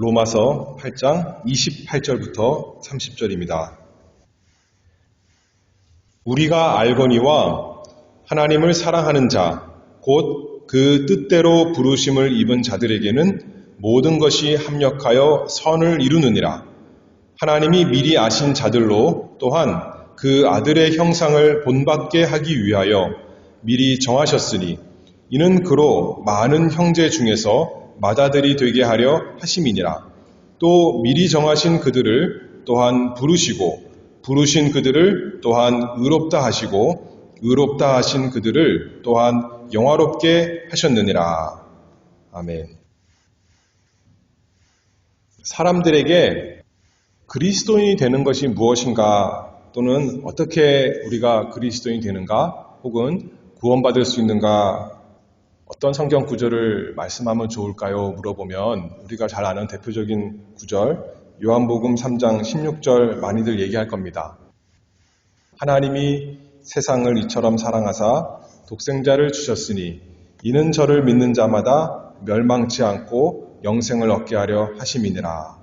로마서 8장 28절부터 30절입니다. 우리가 알거니와 하나님을 사랑하는 자, 곧 그 뜻대로 부르심을 입은 자들에게는 모든 것이 합력하여 선을 이루느니라. 하나님이 미리 아신 자들로 또한 그 아들의 형상을 본받게 하기 위하여 미리 정하셨으니 이는 그로 많은 형제 중에서 맏아들이 되게 하려 하심이니라. 또 미리 정하신 그들을 또한 부르시고 부르신 그들을 또한 의롭다 하시고 의롭다 하신 그들을 또한 영화롭게 하셨느니라. 아멘. 사람들에게 그리스도인이 되는 것이 무엇인가 또는 어떻게 우리가 그리스도인이 되는가 혹은 구원받을 수 있는가 어떤 성경 구절을 말씀하면 좋을까요? 물어보면 우리가 잘 아는 대표적인 구절 요한복음 3장 16절 많이들 얘기할 겁니다. 하나님이 세상을 이처럼 사랑하사 독생자를 주셨으니 이는 저를 믿는 자마다 멸망치 않고 영생을 얻게 하려 하심이니라.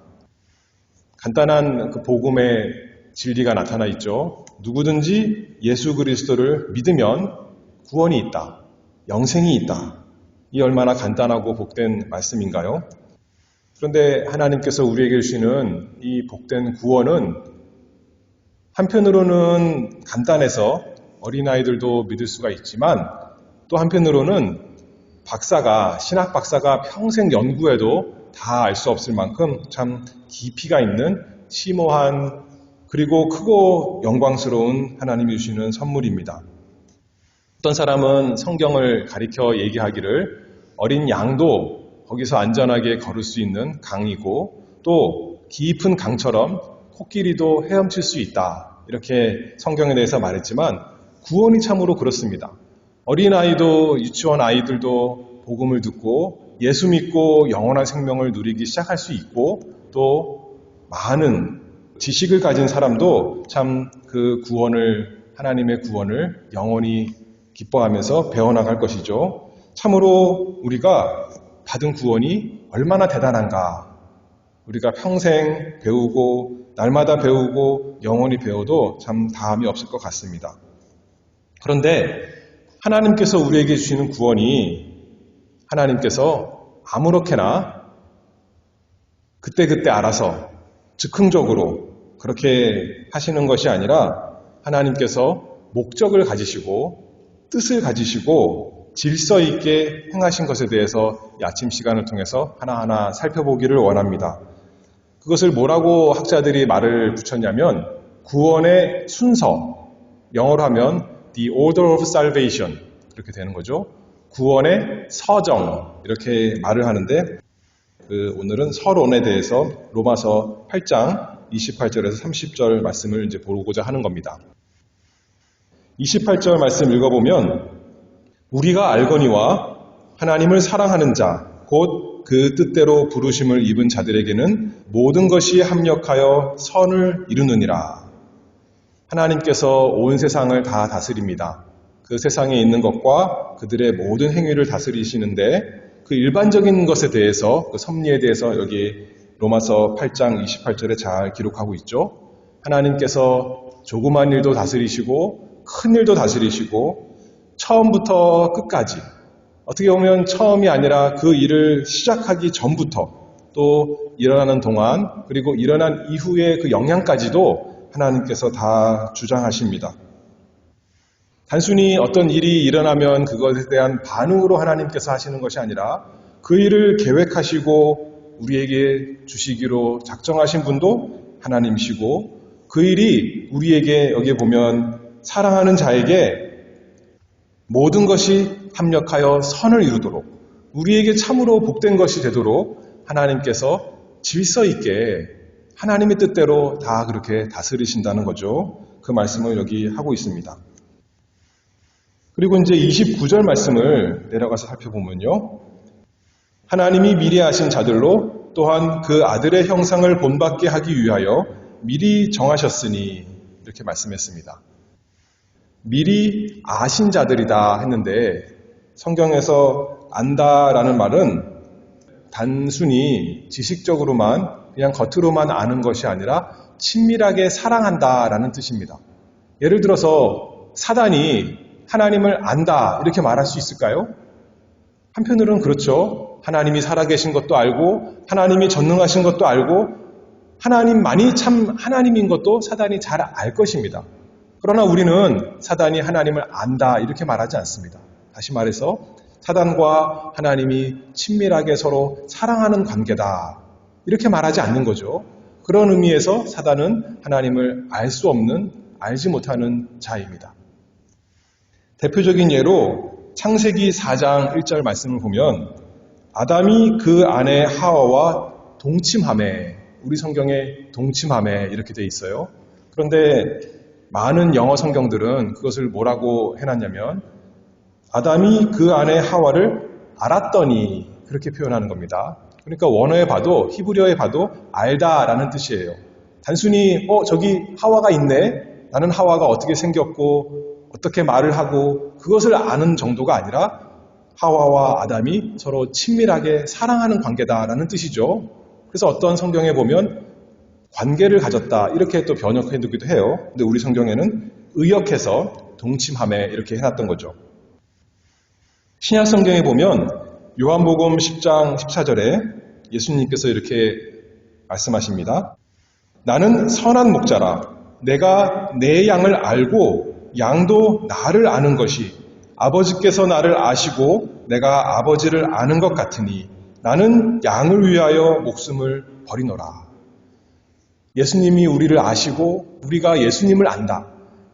간단한 그 복음의 진리가 나타나 있죠. 누구든지 예수 그리스도를 믿으면 구원이 있다. 영생이 있다. 이 얼마나 간단하고 복된 말씀인가요? 그런데 하나님께서 우리에게 주시는 이 복된 구원은 한편으로는 간단해서 어린아이들도 믿을 수가 있지만 또 한편으로는 박사가, 신학 박사가 평생 연구해도 다 알 수 없을 만큼 참 깊이가 있는 심오한 그리고 크고 영광스러운 하나님이 주시는 선물입니다. 어떤 사람은 성경을 가리켜 얘기하기를 어린 양도 거기서 안전하게 걸을 수 있는 강이고 또 깊은 강처럼 코끼리도 헤엄칠 수 있다. 이렇게 성경에 대해서 말했지만 구원이 참으로 그렇습니다. 어린아이도 유치원 아이들도 복음을 듣고 예수 믿고 영원한 생명을 누리기 시작할 수 있고 또 많은 지식을 가진 사람도 참 그 구원을 하나님의 구원을 영원히 기뻐하면서 배워나갈 것이죠. 참으로 우리가 받은 구원이 얼마나 대단한가. 우리가 평생 배우고 날마다 배우고 영원히 배워도 참 다함이 없을 것 같습니다. 그런데 하나님께서 우리에게 주시는 구원이 하나님께서 아무렇게나 그때그때 알아서 즉흥적으로 그렇게 하시는 것이 아니라 하나님께서 목적을 가지시고 뜻을 가지시고 질서 있게 행하신 것에 대해서 이 아침 시간을 통해서 하나하나 살펴보기를 원합니다. 그것을 뭐라고 학자들이 말을 붙였냐면 구원의 순서, 영어로 하면 the order of salvation 그렇게 되는 거죠. 구원의 서정 이렇게 말을 하는데 그 오늘은 서론에 대해서 로마서 8장 28절에서 30절 말씀을 이제 보고자 하는 겁니다. 28절 말씀 읽어보면 우리가 알거니와 하나님을 사랑하는 자, 곧 그 뜻대로 부르심을 입은 자들에게는 모든 것이 합력하여 선을 이루느니라. 하나님께서 온 세상을 다 다스립니다. 그 세상에 있는 것과 그들의 모든 행위를 다스리시는데 그 일반적인 것에 대해서 그 섭리에 대해서 여기 로마서 8장 28절에 잘 기록하고 있죠. 하나님께서 조그만 일도 다스리시고 큰 일도 다스리시고 처음부터 끝까지 어떻게 보면 처음이 아니라 그 일을 시작하기 전부터 또 일어나는 동안 그리고 일어난 이후의 그 영향까지도 하나님께서 다 주장하십니다. 단순히 어떤 일이 일어나면 그것에 대한 반응으로 하나님께서 하시는 것이 아니라 그 일을 계획하시고 우리에게 주시기로 작정하신 분도 하나님이시고 그 일이 우리에게 여기 보면 사랑하는 자에게 모든 것이 합력하여 선을 이루도록 우리에게 참으로 복된 것이 되도록 하나님께서 질서 있게 하나님의 뜻대로 다 그렇게 다스리신다는 거죠. 그 말씀을 여기 하고 있습니다. 그리고 이제 29절 말씀을 내려가서 살펴보면요. 하나님이 미리 하신 자들로 또한 그 아들의 형상을 본받게 하기 위하여 미리 정하셨으니 이렇게 말씀했습니다. 미리 아신 자들이다 했는데 성경에서 안다라는 말은 단순히 지식적으로만 그냥 겉으로만 아는 것이 아니라 친밀하게 사랑한다라는 뜻입니다. 예를 들어서 사단이 하나님을 안다 이렇게 말할 수 있을까요? 한편으로는 그렇죠. 하나님이 살아계신 것도 알고 하나님이 전능하신 것도 알고 하나님만이 참 하나님인 것도 사단이 잘 알 것입니다. 그러나 우리는 사단이 하나님을 안다 이렇게 말하지 않습니다. 다시 말해서 사단과 하나님이 친밀하게 서로 사랑하는 관계다 이렇게 말하지 않는 거죠. 그런 의미에서 사단은 하나님을 알 수 없는 알지 못하는 자입니다. 대표적인 예로 창세기 4장 1절 말씀을 보면 아담이 그 아내 하와와 동침함에 우리 성경에 동침함에 이렇게 돼 있어요. 그런데 많은 영어 성경들은 그것을 뭐라고 해놨냐면 아담이 그 아내 하와를 알았더니 그렇게 표현하는 겁니다. 그러니까 원어에 봐도 히브리어에 봐도 알다라는 뜻이에요. 단순히 어 저기 하와가 있네. 나는 하와가 어떻게 생겼고 어떻게 말을 하고 그것을 아는 정도가 아니라 하와와 아담이 서로 친밀하게 사랑하는 관계다라는 뜻이죠. 그래서 어떤 성경에 보면 관계를 가졌다 이렇게 또 번역해 두기도 해요. 근데 우리 성경에는 의역해서 동침함에 이렇게 해놨던 거죠. 신약 성경에 보면 요한복음 10장 14절에 예수님께서 이렇게 말씀하십니다. 나는 선한 목자라. 내가 내 양을 알고 양도 나를 아는 것이 아버지께서 나를 아시고 내가 아버지를 아는 것 같으니 나는 양을 위하여 목숨을 버리노라. 예수님이 우리를 아시고 우리가 예수님을 안다.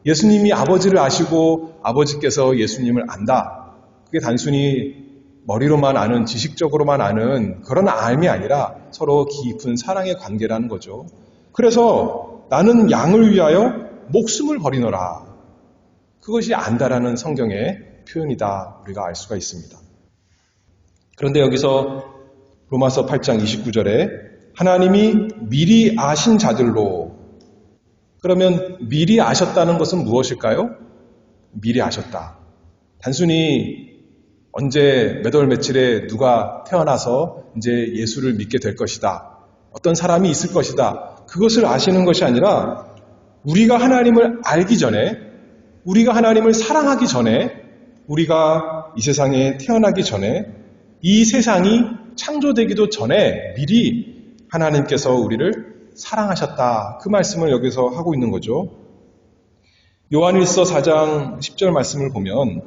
예수님이 아버지를 아시고 아버지께서 예수님을 안다. 그게 단순히 머리로만 아는 지식적으로만 아는 그런 알미 아니라 서로 깊은 사랑의 관계라는 거죠. 그래서 나는 양을 위하여 목숨을 버리노라. 그것이 안다라는 성경의 표현이다. 우리가 알 수가 있습니다. 그런데 여기서 로마서 8장 29절에 하나님이 미리 아신 자들로 그러면 미리 아셨다는 것은 무엇일까요? 미리 아셨다. 단순히 언제 몇 월 며칠에 누가 태어나서 이제 예수를 믿게 될 것이다. 어떤 사람이 있을 것이다. 그것을 아시는 것이 아니라 우리가 하나님을 알기 전에 우리가 하나님을 사랑하기 전에 우리가 이 세상에 태어나기 전에 이 세상이 창조되기도 전에 미리 하나님께서 우리를 사랑하셨다. 그 말씀을 여기서 하고 있는 거죠. 요한일서 4장 10절 말씀을 보면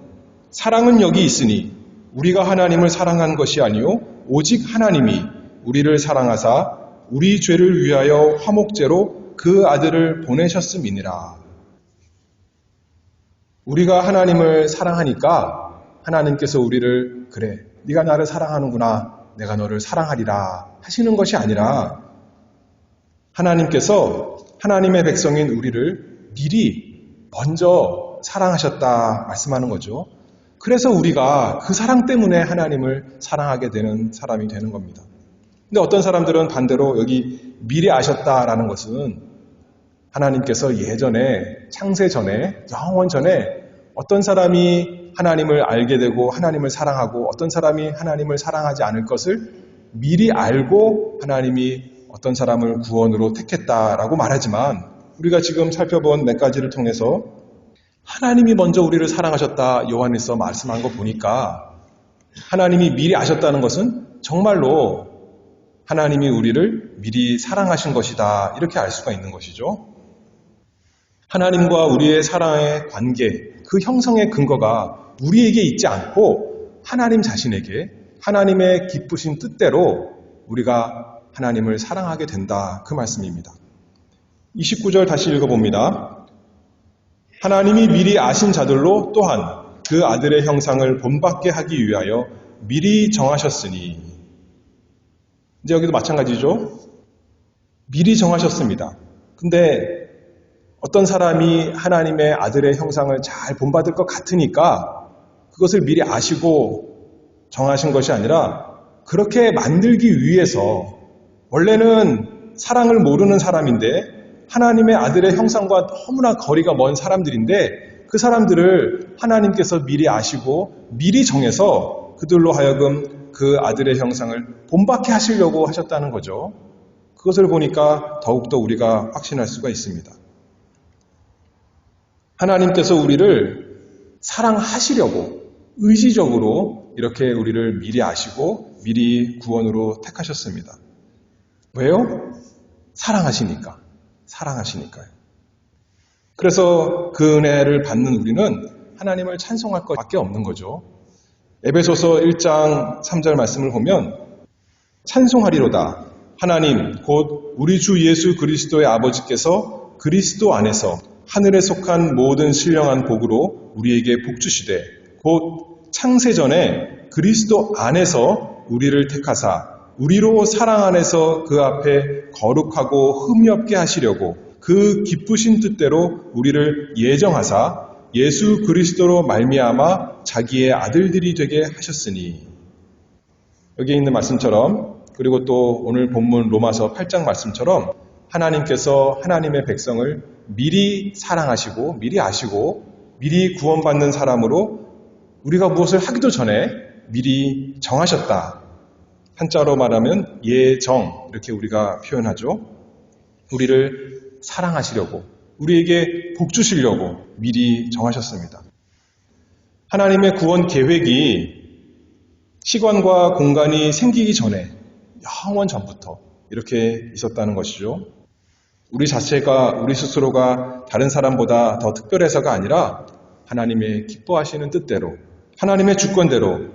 사랑은 여기 있으니 우리가 하나님을 사랑한 것이 아니요 오직 하나님이 우리를 사랑하사 우리 죄를 위하여 화목제로 그 아들을 보내셨음이니라. 우리가 하나님을 사랑하니까 하나님께서 우리를 그래 네가 나를 사랑하는구나 내가 너를 사랑하리라 하시는 것이 아니라 하나님께서 하나님의 백성인 우리를 미리 먼저 사랑하셨다 말씀하는 거죠. 그래서 우리가 그 사랑 때문에 하나님을 사랑하게 되는 사람이 되는 겁니다. 근데 어떤 사람들은 반대로 여기 미리 아셨다라는 것은 하나님께서 예전에 창세 전에 영원 전에 어떤 사람이 하나님을 알게 되고 하나님을 사랑하고 어떤 사람이 하나님을 사랑하지 않을 것을 미리 알고 하나님이 어떤 사람을 구원으로 택했다라고 말하지만 우리가 지금 살펴본 몇 가지를 통해서 하나님이 먼저 우리를 사랑하셨다 요한에서 말씀한 거 보니까 하나님이 미리 아셨다는 것은 정말로 하나님이 우리를 미리 사랑하신 것이다 이렇게 알 수가 있는 것이죠. 하나님과 우리의 사랑의 관계, 그 형성의 근거가 우리에게 있지 않고 하나님 자신에게 하나님의 기쁘신 뜻대로 우리가 하나님을 사랑하게 된다. 그 말씀입니다. 29절 다시 읽어봅니다. 하나님이 미리 아신 자들로 또한 그 아들의 형상을 본받게 하기 위하여 미리 정하셨으니 이제 여기도 마찬가지죠. 미리 정하셨습니다. 근데 어떤 사람이 하나님의 아들의 형상을 잘 본받을 것 같으니까 그것을 미리 아시고 정하신 것이 아니라 그렇게 만들기 위해서 원래는 사랑을 모르는 사람인데 하나님의 아들의 형상과 너무나 거리가 먼 사람들인데 그 사람들을 하나님께서 미리 아시고 미리 정해서 그들로 하여금 그 아들의 형상을 본받게 하시려고 하셨다는 거죠. 그것을 보니까 더욱더 우리가 확신할 수가 있습니다. 하나님께서 우리를 사랑하시려고 의지적으로 이렇게 우리를 미리 아시고 미리 구원으로 택하셨습니다. 왜요? 사랑하시니까. 사랑하시니까요. 그래서 그 은혜를 받는 우리는 하나님을 찬송할 것밖에 없는 거죠. 에베소서 1장 3절 말씀을 보면 찬송하리로다. 하나님 곧 우리 주 예수 그리스도의 아버지께서 그리스도 안에서 하늘에 속한 모든 신령한 복으로 우리에게 복 주시되 곧 창세전에 그리스도 안에서 우리를 택하사 우리로 사랑 안에서 그 앞에 거룩하고 흠이 없게 하시려고 그 기쁘신 뜻대로 우리를 예정하사 예수 그리스도로 말미암아 자기의 아들들이 되게 하셨으니. 여기 있는 말씀처럼 그리고 또 오늘 본문 로마서 8장 말씀처럼 하나님께서 하나님의 백성을 미리 사랑하시고 미리 아시고 미리 구원받는 사람으로 우리가 무엇을 하기도 전에 미리 정하셨다. 한자로 말하면 예정 이렇게 우리가 표현하죠. 우리를 사랑하시려고 우리에게 복 주시려고 미리 정하셨습니다. 하나님의 구원 계획이 시간과 공간이 생기기 전에 영원 전부터 이렇게 있었다는 것이죠. 우리 자체가 우리 스스로가 다른 사람보다 더 특별해서가 아니라 하나님의 기뻐하시는 뜻대로 하나님의 주권대로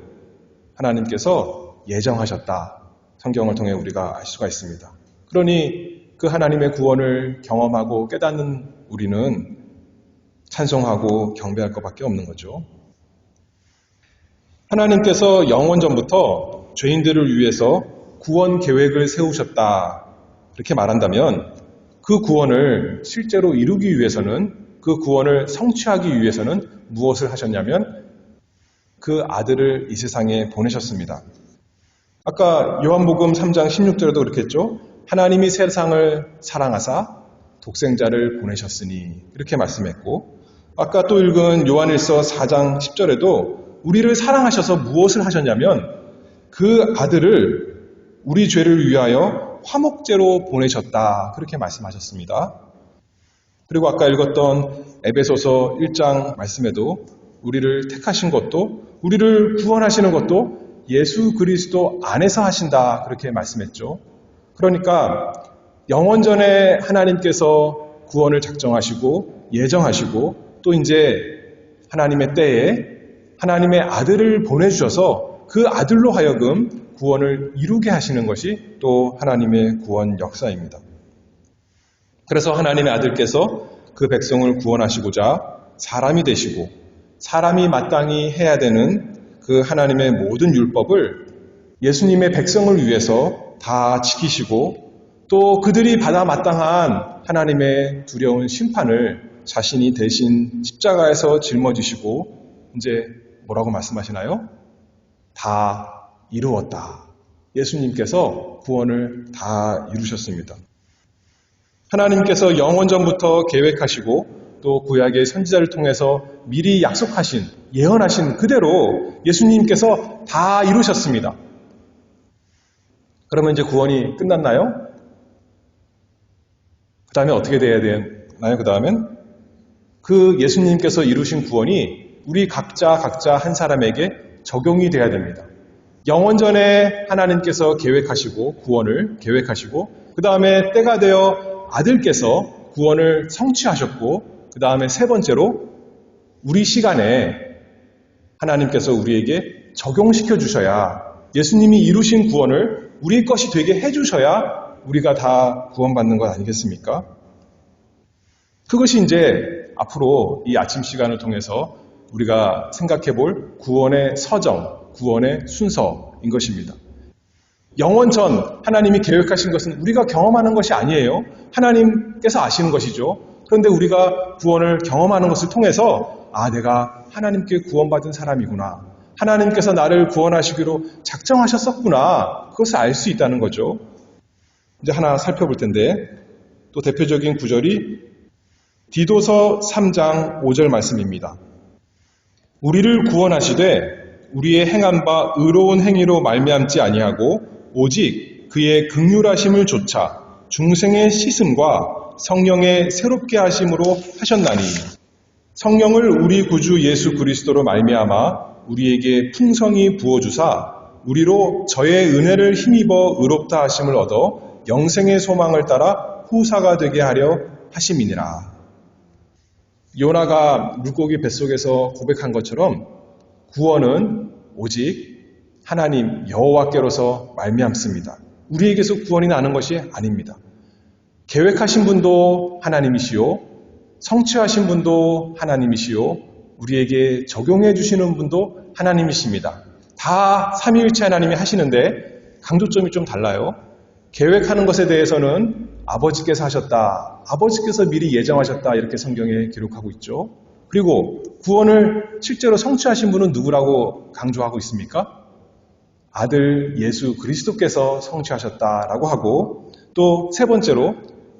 하나님께서 예정하셨다. 성경을 통해 우리가 알 수가 있습니다. 그러니 그 하나님의 구원을 경험하고 깨닫는 우리는 찬송하고 경배할 것밖에 없는 거죠. 하나님께서 영원 전부터 죄인들을 위해서 구원 계획을 세우셨다. 이렇게 말한다면 그 구원을 실제로 이루기 위해서는 그 구원을 성취하기 위해서는 무엇을 하셨냐면 그 아들을 이 세상에 보내셨습니다. 아까 요한복음 3장 16절에도 그렇게 했죠. 하나님이 세상을 사랑하사 독생자를 보내셨으니 이렇게 말씀했고 아까 또 읽은 요한일서 4장 10절에도 우리를 사랑하셔서 무엇을 하셨냐면 그 아들을 우리 죄를 위하여 화목제로 보내셨다. 그렇게 말씀하셨습니다. 그리고 아까 읽었던 에베소서 1장 말씀에도 우리를 택하신 것도 우리를 구원하시는 것도 예수 그리스도 안에서 하신다. 그렇게 말씀했죠. 그러니까 영원전에 하나님께서 구원을 작정하시고 예정하시고 또 이제 하나님의 때에 하나님의 아들을 보내주셔서 그 아들로 하여금 구원을 이루게 하시는 것이 또 하나님의 구원 역사입니다. 그래서 하나님의 아들께서 그 백성을 구원하시고자 사람이 되시고 사람이 마땅히 해야 되는 그 하나님의 모든 율법을 예수님의 백성을 위해서 다 지키시고 또 그들이 받아 마땅한 하나님의 두려운 심판을 자신이 대신 십자가에서 짊어지시고 이제 뭐라고 말씀하시나요? 다 이루었다. 예수님께서 구원을 다 이루셨습니다. 하나님께서 영원 전부터 계획하시고 또 구약의 선지자를 통해서 미리 약속하신 예언하신 그대로 예수님께서 다 이루셨습니다. 그러면 이제 구원이 끝났나요? 그 다음에 어떻게 돼야 되나요? 그 다음엔 그 예수님께서 이루신 구원이 우리 각자 각자 한 사람에게 적용이 돼야 됩니다. 영원전에 하나님께서 계획하시고 구원을 계획하시고 그 다음에 때가 되어 아들께서 구원을 성취하셨고 그 다음에 세 번째로 우리 시간에 하나님께서 우리에게 적용시켜 주셔야 예수님이 이루신 구원을 우리 것이 되게 해 주셔야 우리가 다 구원받는 것 아니겠습니까? 그것이 이제 앞으로 이 아침 시간을 통해서 우리가 생각해 볼 구원의 서정, 구원의 순서인 것입니다. 영원 전 하나님이 계획하신 것은 우리가 경험하는 것이 아니에요. 하나님께서 아시는 것이죠. 그런데 우리가 구원을 경험하는 것을 통해서 아, 내가 하나님께 구원받은 사람이구나. 하나님께서 나를 구원하시기로 작정하셨었구나. 그것을 알 수 있다는 거죠. 이제 하나 살펴볼 텐데 또 대표적인 구절이 디도서 3장 5절 말씀입니다. 우리를 구원하시되 우리의 행한 바 의로운 행위로 말미암지 아니하고 오직 그의 극률하심을 조차 중생의 씻음과 성령의 새롭게 하심으로 하셨나니 성령을 우리 구주 예수 그리스도로 말미암아 우리에게 풍성히 부어 주사 우리로 저의 은혜를 힘입어 의롭다 하심을 얻어 영생의 소망을 따라 후사가 되게 하려 하심이니라. 요나가 물고기 뱃속에서 고백한 것처럼 구원은 오직 하나님 여호와께로서 말미암습니다. 우리에게서 구원이 나는 것이 아닙니다. 계획하신 분도 하나님이시요 성취하신 분도 하나님이시요 우리에게 적용해 주시는 분도 하나님이십니다. 다 삼위일체 하나님이 하시는데 강조점이 좀 달라요. 계획하는 것에 대해서는 아버지께서 하셨다. 아버지께서 미리 예정하셨다. 이렇게 성경에 기록하고 있죠. 그리고 구원을 실제로 성취하신 분은 누구라고 강조하고 있습니까? 아들 예수 그리스도께서 성취하셨다라고 하고 또 세 번째로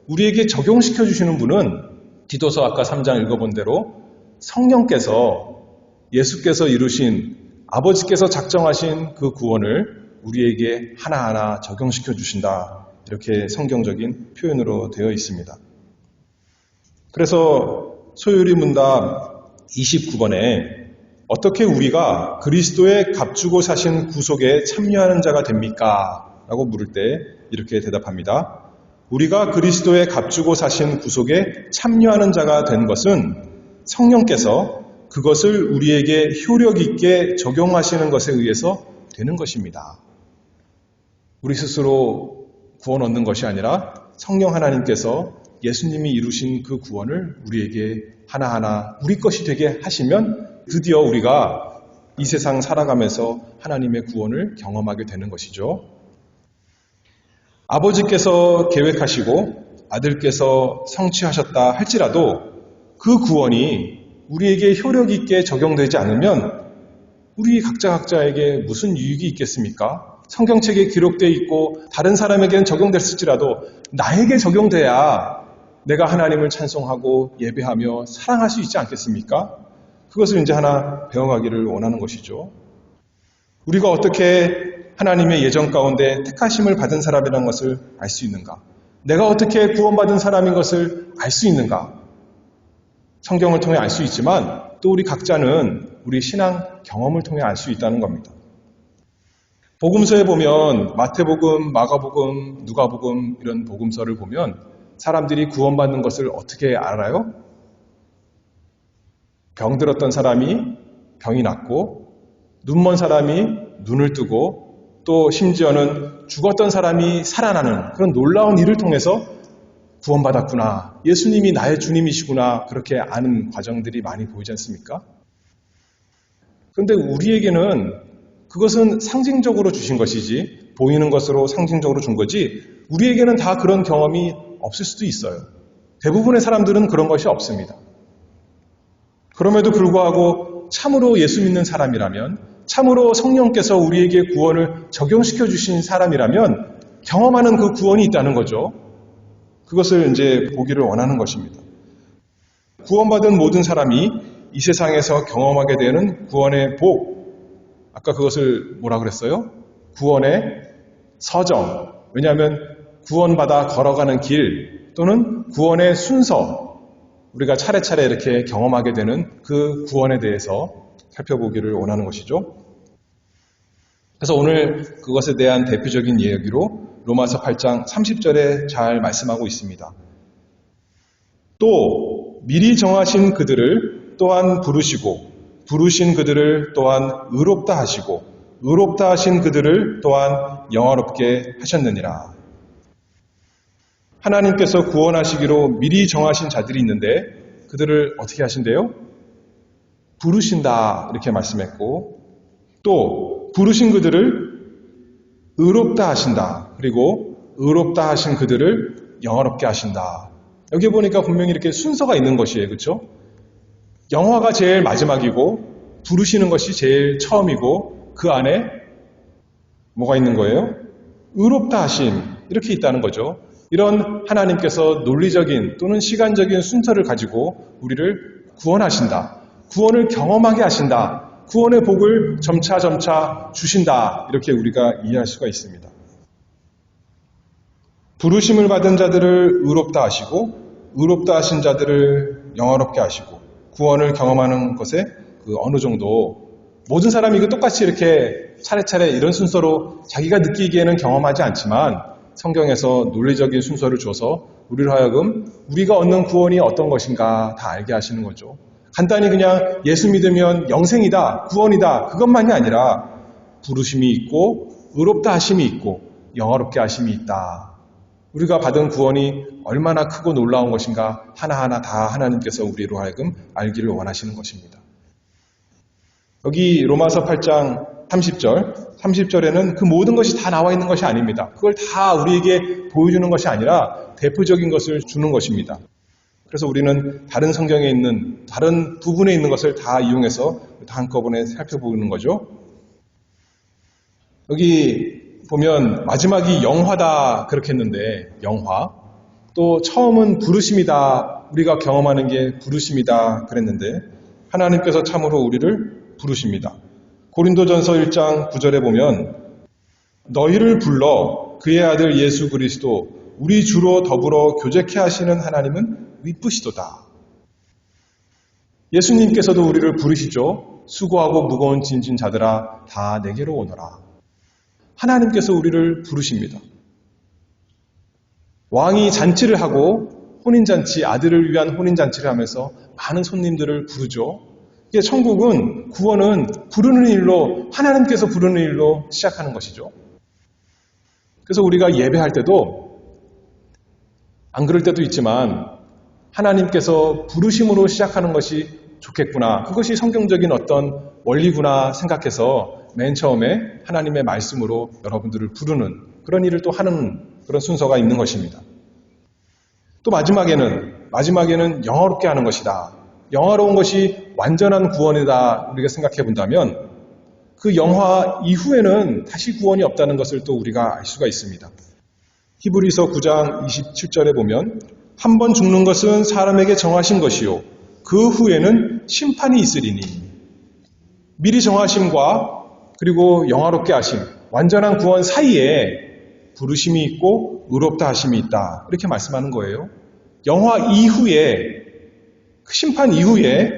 우리에게 적용시켜 주시는 분은 디도서 아까 3장 읽어본 대로 성령께서 예수께서 이루신 아버지께서 작정하신 그 구원을 우리에게 하나하나 적용시켜 주신다. 이렇게 성경적인 표현으로 되어 있습니다. 그래서 소유리 문답 29번에 어떻게 우리가 그리스도의 값주고 사신 구속에 참여하는 자가 됩니까? 라고 물을 때 이렇게 대답합니다. 우리가 그리스도의 값주고 사신 구속에 참여하는 자가 된 것은 성령께서 그것을 우리에게 효력 있게 적용하시는 것에 의해서 되는 것입니다. 우리 스스로 구원 얻는 것이 아니라 성령 하나님께서 예수님이 이루신 그 구원을 우리에게 하나하나 우리 것이 되게 하시면 드디어 우리가 이 세상 살아가면서 하나님의 구원을 경험하게 되는 것이죠. 아버지께서 계획하시고 아들께서 성취하셨다 할지라도 그 구원이 우리에게 효력 있게 적용되지 않으면 우리 각자 각자에게 무슨 유익이 있겠습니까? 성경책에 기록되어 있고 다른 사람에게는 적용됐을지라도 나에게 적용돼야 내가 하나님을 찬송하고 예배하며 사랑할 수 있지 않겠습니까? 그것을 이제 하나 배워가기를 원하는 것이죠. 우리가 어떻게 하나님의 예정 가운데 택하심을 받은 사람이라는 것을 알 수 있는가? 내가 어떻게 구원받은 사람인 것을 알 수 있는가? 성경을 통해 알 수 있지만 또 우리 각자는 우리 신앙 경험을 통해 알 수 있다는 겁니다. 복음서에 보면 마태복음, 마가복음, 누가복음 이런 복음서를 보면 사람들이 구원받는 것을 어떻게 알아요? 병들었던 사람이 병이 낫고 눈먼 사람이 눈을 뜨고 또 심지어는 죽었던 사람이 살아나는 그런 놀라운 일을 통해서 구원받았구나. 예수님이 나의 주님이시구나. 그렇게 아는 과정들이 많이 보이지 않습니까? 그런데 우리에게는 그것은 상징적으로 주신 것이지, 보이는 것으로 상징적으로 준 거지, 우리에게는 다 그런 경험이 없을 수도 있어요. 대부분의 사람들은 그런 것이 없습니다. 그럼에도 불구하고 참으로 예수 믿는 사람이라면, 참으로 성령께서 우리에게 구원을 적용시켜 주신 사람이라면 경험하는 그 구원이 있다는 거죠. 그것을 이제 보기를 원하는 것입니다. 구원받은 모든 사람이 이 세상에서 경험하게 되는 구원의 복, 아까 그것을 뭐라 그랬어요? 구원의 서정. 왜냐하면 구원받아 걸어가는 길 또는 구원의 순서, 우리가 차례차례 이렇게 경험하게 되는 그 구원에 대해서 살펴보기를 원하는 것이죠. 그래서 오늘 그것에 대한 대표적인 이야기로 로마서 8장 30절에 잘 말씀하고 있습니다. 또 미리 정하신 그들을 또한 부르시고 부르신 그들을 또한 의롭다 하시고 의롭다 하신 그들을 또한 영화롭게 하셨느니라. 하나님께서 구원하시기로 미리 정하신 자들이 있는데 그들을 어떻게 하신대요? 부르신다 이렇게 말씀했고 또 부르신 그들을 의롭다 하신다. 그리고 의롭다 하신 그들을 영화롭게 하신다. 여기 보니까 분명히 이렇게 순서가 있는 것이에요. 그렇죠? 영화가 제일 마지막이고 부르시는 것이 제일 처음이고 그 안에 뭐가 있는 거예요? 의롭다 하심 이렇게 있다는 거죠. 이런 하나님께서 논리적인 또는 시간적인 순서를 가지고 우리를 구원하신다. 구원을 경험하게 하신다. 구원의 복을 점차 점차 주신다. 이렇게 우리가 이해할 수가 있습니다. 부르심을 받은 자들을 의롭다 하시고 의롭다 하신 자들을 영화롭게 하시고 구원을 경험하는 것에 그 어느 정도 모든 사람이 이거 똑같이 이렇게 차례차례 이런 순서로 자기가 느끼기에는 경험하지 않지만 성경에서 논리적인 순서를 줘서 우리를 하여금 우리가 얻는 구원이 어떤 것인가 다 알게 하시는 거죠. 간단히 그냥 예수 믿으면 영생이다, 구원이다, 그것만이 아니라 부르심이 있고, 의롭다 하심이 있고, 영화롭게 하심이 있다. 우리가 받은 구원이 얼마나 크고 놀라운 것인가 하나하나 다 하나님께서 우리로 하여금 알기를 원하시는 것입니다. 여기 로마서 8장 30절, 30절에는 그 모든 것이 다 나와 있는 것이 아닙니다. 그걸 다 우리에게 보여주는 것이 아니라 대표적인 것을 주는 것입니다. 그래서 우리는 다른 성경에 있는 다른 부분에 있는 것을 다 이용해서 다 한꺼번에 살펴보는 거죠. 여기 보면 마지막이 영화다 그렇게 했는데 영화 또 처음은 부르심이다 우리가 경험하는 게 부르심이다 그랬는데 하나님께서 참으로 우리를 부르십니다. 고린도전서 1장 9절에 보면 너희를 불러 그의 아들 예수 그리스도 우리 주로 더불어 교제케 하시는 하나님은 위쁘시도다. 예수님께서도 우리를 부르시죠. 수고하고 무거운 진진 자들아 다 내게로 오너라. 하나님께서 우리를 부르십니다. 왕이 잔치를 하고 혼인잔치, 아들을 위한 혼인잔치를 하면서 많은 손님들을 부르죠. 이게 천국은 구원은 부르는 일로 하나님께서 부르는 일로 시작하는 것이죠. 그래서 우리가 예배할 때도 안 그럴 때도 있지만 하나님께서 부르심으로 시작하는 것이 좋겠구나. 그것이 성경적인 어떤 원리구나 생각해서 맨 처음에 하나님의 말씀으로 여러분들을 부르는 그런 일을 또 하는 그런 순서가 있는 것입니다. 또 마지막에는 마지막에는 영화롭게 하는 것이다. 영화로운 것이 완전한 구원이다. 우리가 생각해 본다면 그 영화 이후에는 다시 구원이 없다는 것을 또 우리가 알 수가 있습니다. 히브리서 9장 27절에 보면 한 번 죽는 것은 사람에게 정하신 것이요 그 후에는 심판이 있으리니 미리 정하심과 그리고 영화롭게 하심 완전한 구원 사이에 부르심이 있고 의롭다 하심이 있다 이렇게 말씀하는 거예요. 영화 이후에 그 심판 이후에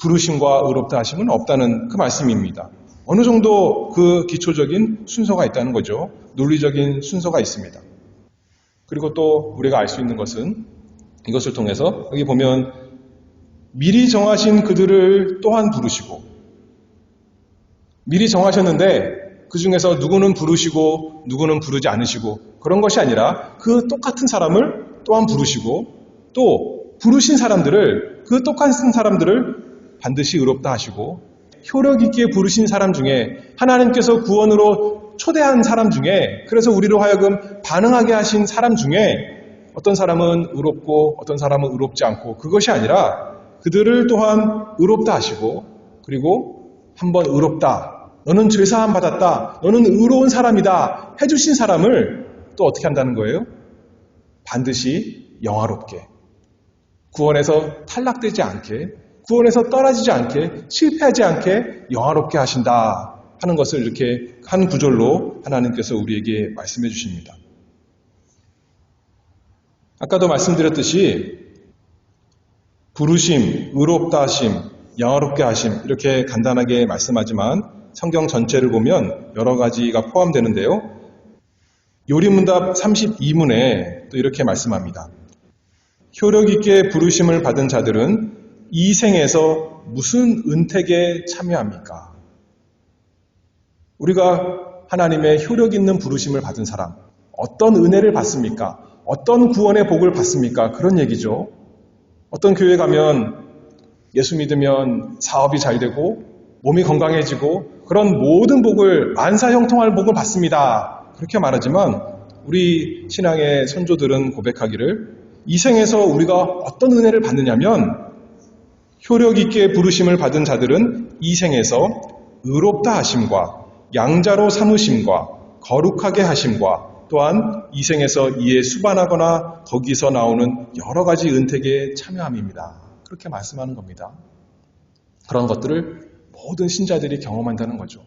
부르심과 의롭다 하심은 없다는 그 말씀입니다. 어느 정도 그 기초적인 순서가 있다는 거죠. 논리적인 순서가 있습니다. 그리고 또 우리가 알 수 있는 것은 이것을 통해서 여기 보면 미리 정하신 그들을 또한 부르시고 미리 정하셨는데 그 중에서 누구는 부르시고 누구는 부르지 않으시고 그런 것이 아니라 그 똑같은 사람을 또한 부르시고 또 부르신 사람들을 그 똑같은 사람들을 반드시 의롭다 하시고 효력 있게 부르신 사람 중에 하나님께서 구원으로 초대한 사람 중에 그래서 우리로 하여금 반응하게 하신 사람 중에 어떤 사람은 의롭고 어떤 사람은 의롭지 않고 그것이 아니라 그들을 또한 의롭다 하시고 그리고 한번 의롭다 너는 죄사함 받았다 너는 의로운 사람이다 해주신 사람을 또 어떻게 한다는 거예요? 반드시 영화롭게 구원에서 탈락되지 않게 구원에서 떨어지지 않게 실패하지 않게 영화롭게 하신다 하는 것을 이렇게 한 구절로 하나님께서 우리에게 말씀해 주십니다. 아까도 말씀드렸듯이 부르심, 의롭다 하심, 영화롭게 하심 이렇게 간단하게 말씀하지만 성경 전체를 보면 여러 가지가 포함되는데요. 요리문답 32문에 또 이렇게 말씀합니다. 효력 있게 부르심을 받은 자들은 이 생에서 무슨 은택에 참여합니까? 우리가 하나님의 효력 있는 부르심을 받은 사람, 어떤 은혜를 받습니까? 어떤 구원의 복을 받습니까? 그런 얘기죠. 어떤 교회 가면 예수 믿으면 사업이 잘 되고 몸이 건강해지고 그런 모든 복을 만사 형통할 복을 받습니다. 그렇게 말하지만 우리 신앙의 선조들은 고백하기를 이 생에서 우리가 어떤 은혜를 받느냐면 효력 있게 부르심을 받은 자들은 이 생에서 의롭다 하심과 양자로 삼으심과 거룩하게 하심과 또한 이 생에서 이에 수반하거나 거기서 나오는 여러 가지 은택에 참여함입니다. 그렇게 말씀하는 겁니다. 그런 것들을 모든 신자들이 경험한다는 거죠.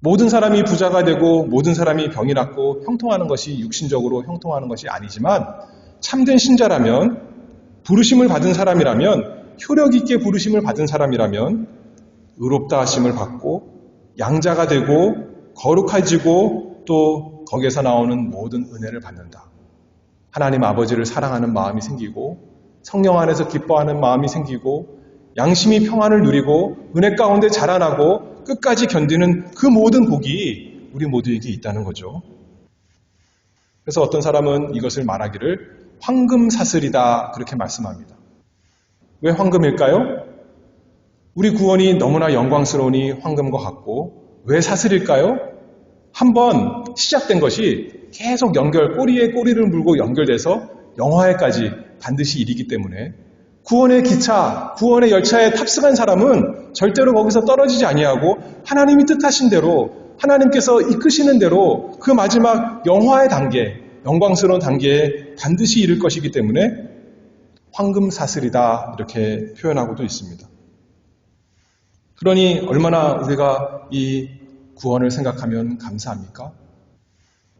모든 사람이 부자가 되고 모든 사람이 병이 낫고 형통하는 것이 육신적으로 형통하는 것이 아니지만 참된 신자라면 부르심을 받은 사람이라면 효력 있게 부르심을 받은 사람이라면 의롭다 하심을 받고 양자가 되고 거룩해지고 또 거기에서 나오는 모든 은혜를 받는다. 하나님 아버지를 사랑하는 마음이 생기고 성령 안에서 기뻐하는 마음이 생기고 양심이 평안을 누리고 은혜 가운데 자라나고 끝까지 견디는 그 모든 복이 우리 모두에게 있다는 거죠. 그래서 어떤 사람은 이것을 말하기를 황금 사슬이다 그렇게 말씀합니다. 왜 황금일까요? 우리 구원이 너무나 영광스러우니 황금과 같고 왜 사슬일까요? 한번 시작된 것이 계속 연결, 꼬리에 꼬리를 물고 연결돼서 영화에까지 반드시 이르기 때문에 구원의 기차, 구원의 열차에 탑승한 사람은 절대로 거기서 떨어지지 아니하고 하나님이 뜻하신 대로 하나님께서 이끄시는 대로 그 마지막 영화의 단계, 영광스러운 단계에 반드시 이를 것이기 때문에 황금 사슬이다 이렇게 표현하고도 있습니다. 그러니 얼마나 우리가 이 구원을 생각하면 감사합니까?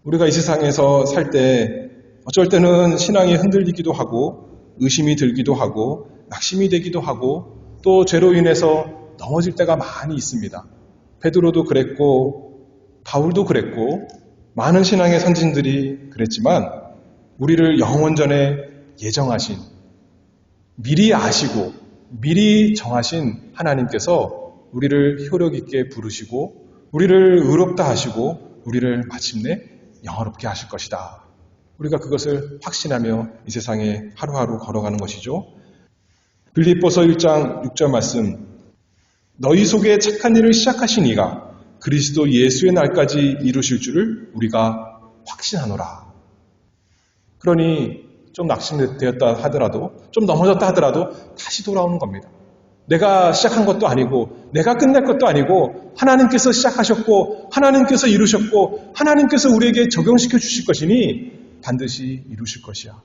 우리가 이 세상에서 살 때 어쩔 때는 신앙이 흔들리기도 하고 의심이 들기도 하고 낙심이 되기도 하고 또 죄로 인해서 넘어질 때가 많이 있습니다. 베드로도 그랬고 바울도 그랬고 많은 신앙의 선진들이 그랬지만 우리를 영원전에 예정하신 미리 아시고 미리 정하신 하나님께서 우리를 효력 있게 부르시고 우리를 의롭다 하시고 우리를 마침내 영화롭게 하실 것이다. 우리가 그것을 확신하며 이 세상에 하루하루 걸어가는 것이죠. 빌립보서 1장 6절 말씀 너희 속에 착한 일을 시작하신 이가 그리스도 예수의 날까지 이루실 줄을 우리가 확신하노라. 그러니 좀 낙심되었다 하더라도 좀 넘어졌다 하더라도 다시 돌아오는 겁니다. 내가 시작한 것도 아니고 내가 끝낼 것도 아니고 하나님께서 시작하셨고 하나님께서 이루셨고 하나님께서 우리에게 적용시켜 주실 것이니 반드시 이루실 것이야.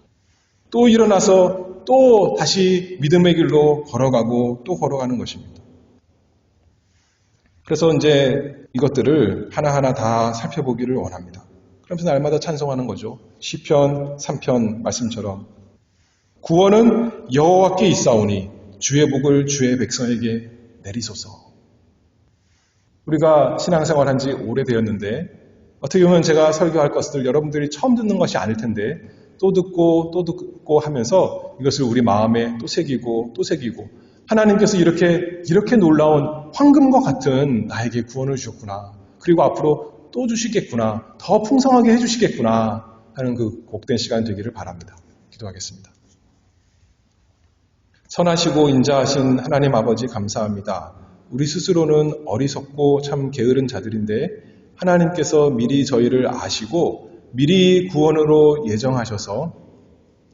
또 일어나서 또 다시 믿음의 길로 걸어가고 또 걸어가는 것입니다. 그래서 이제 이것들을 하나하나 다 살펴보기를 원합니다. 그러면서 날마다 찬송하는 거죠. 시편 3편 말씀처럼 구원은 여호와께 있사오니 주의 복을 주의 백성에게 내리소서. 우리가 신앙생활 한지 오래되었는데 어떻게 보면 제가 설교할 것들 여러분들이 처음 듣는 것이 아닐 텐데 또 듣고 또 듣고 하면서 이것을 우리 마음에 또 새기고 또 새기고 하나님께서 이렇게 이렇게 놀라운 황금과 같은 나에게 구원을 주셨구나. 그리고 앞으로 또 주시겠구나. 더 풍성하게 해 주시겠구나 하는 그 복된 시간 되기를 바랍니다. 기도하겠습니다. 선하시고 인자하신 하나님 아버지 감사합니다. 우리 스스로는 어리석고 참 게으른 자들인데 하나님께서 미리 저희를 아시고 미리 구원으로 예정하셔서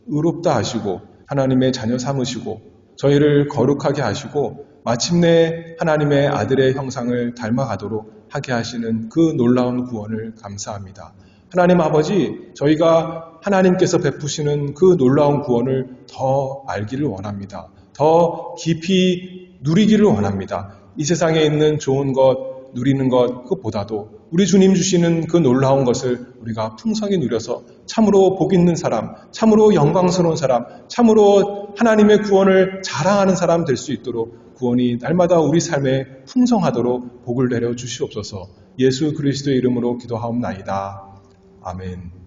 의롭다 하시고 하나님의 자녀 삼으시고 저희를 거룩하게 하시고 마침내 하나님의 아들의 형상을 닮아가도록 하게 하시는 그 놀라운 구원을 감사합니다. 하나님 아버지, 저희가 하나님께서 베푸시는 그 놀라운 구원을 더 알기를 원합니다. 더 깊이 누리기를 원합니다. 이 세상에 있는 좋은 것, 누리는 것, 그보다도 우리 주님 주시는 그 놀라운 것을 우리가 풍성히 누려서 참으로 복 있는 사람, 참으로 영광스러운 사람, 참으로 하나님의 구원을 자랑하는 사람 될 수 있도록 구원이 날마다 우리 삶에 풍성하도록 복을 내려 주시옵소서 예수 그리스도의 이름으로 기도하옵나이다. 아멘.